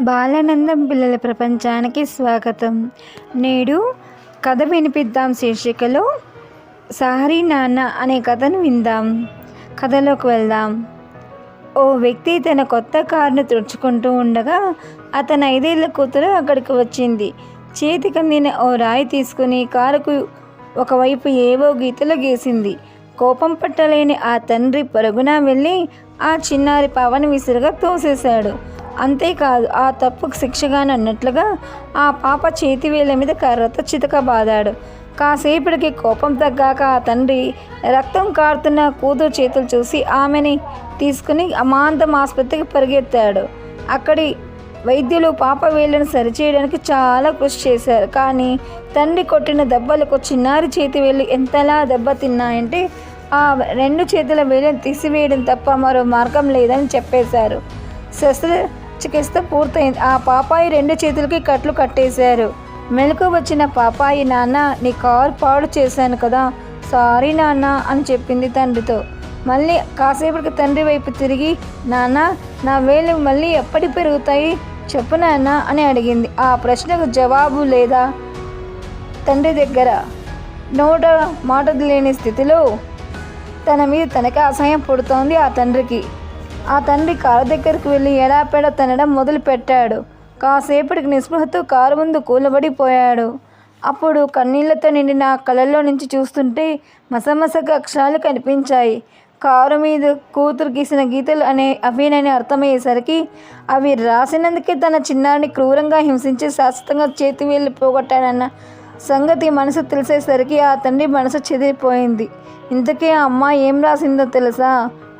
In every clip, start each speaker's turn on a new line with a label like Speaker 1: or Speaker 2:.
Speaker 1: బాలానందం పిల్లల ప్రపంచానికి స్వాగతం. నేడు కథ వినిపిద్దాం శీర్షికలో సారీ నాన్న అనే కథను విందాం. కథలోకి వెళ్దాం. ఓ వ్యక్తి తన కొత్త కారును తుడుచుకుంటూ ఉండగా అతని ఐదేళ్ళ కూతురు అక్కడికి వచ్చింది. చేతికి అందిన ఓ రాయి తీసుకుని కారుకు ఒకవైపు ఏవో గీతలు గీసింది. కోపం పట్టలేని ఆ తండ్రి పరుగున వెళ్ళి ఆ చిన్నారి పవన్ విసురుగా తోసేశాడు. అంతేకాదు ఆ తప్పుకు శిక్షగాను అన్నట్లుగా ఆ పాప చేతి వేల మీద కర్రతో చితక బాదాడు కాసేపటికి కోపం తగ్గాక ఆ తండ్రి రక్తం కారుతున్న కూతురు చేతులు చూసి ఆమెని తీసుకుని అమాంతం ఆసుపత్రికి పరిగెత్తాడు. అక్కడి వైద్యులు పాప వేళ్ళను సరిచేయడానికి చాలా కృషి చేశారు. కానీ తండ్రి కొట్టిన దెబ్బలకు చిన్నారి చేతి వేళ్ళు ఎంతలా దెబ్బతిన్నాయంటే ఆ రెండు చేతుల వేళ్ళను తీసివేయడం తప్ప మరో మార్గం లేదని చెప్పేశారు. శస్త్ర చికిత్స పూర్తయింది. ఆ పాపాయి రెండు చేతులకి కట్లు కట్టేశారు. మెలకు వచ్చిన పాపాయి నాన్న నీ కారు పాడు చేశాను కదా. సారీ నాన్న అని చెప్పింది తండ్రితో. మళ్ళీ కాసేపటికి తండ్రి వైపు తిరిగి నాన్న నా వేలు మళ్ళీ ఎప్పటి పెరుగుతాయి? చెప్పు నాన్న అని అడిగింది. ఆ ప్రశ్నకు జవాబు లేదా? తండ్రి దగ్గర నోట మాట లేని స్థితిలో తన మీద తనకే అసహ్యం పుడుతోంది ఆ తండ్రికి. ఆ తండ్రి కారు దగ్గరికి వెళ్ళి ఎడాపెడ తినడం మొదలుపెట్టాడు. కాసేపటికి నిస్పృహతో కారు ముందు కూలబడిపోయాడు. అప్పుడు కన్నీళ్ళతో నిండిన కళ్ళల్లో నుంచి చూస్తుంటే మసమసగా అక్షరాలు కనిపించాయి. కారు మీద కూతురు గీసిన గీతలు అనే అవేనని అర్థమయ్యేసరికి అవి రాసినందుకే తన చిన్నారిని క్రూరంగా హింసించి శాశ్వతంగా చేతి వెళ్ళి పోగొట్టాడన్న సంగతి మనసు తెలిసేసరికి ఆ తండ్రి మనసు చెదిరిపోయింది. ఇంతకీ ఆ అమ్మ ఏం రాసిందో తెలుసా?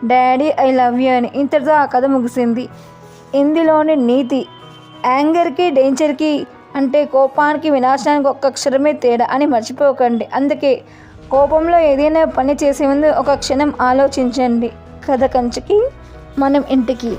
Speaker 1: డాడీ ఐ లవ్ యూ అని ఇంతటితో ఆ కథ ముగిసింది. ఇందులోని నీతి యాంగర్కి డేంజర్కి అంటే కోపానికి వినాశనానికి ఒక్క క్షణమే తేడా అని మర్చిపోకండి. అందుకే కోపంలో ఏదైనా పని చేసే ముందు ఒక క్షణం ఆలోచించండి. కథ కంచికి మనం ఇంటికి.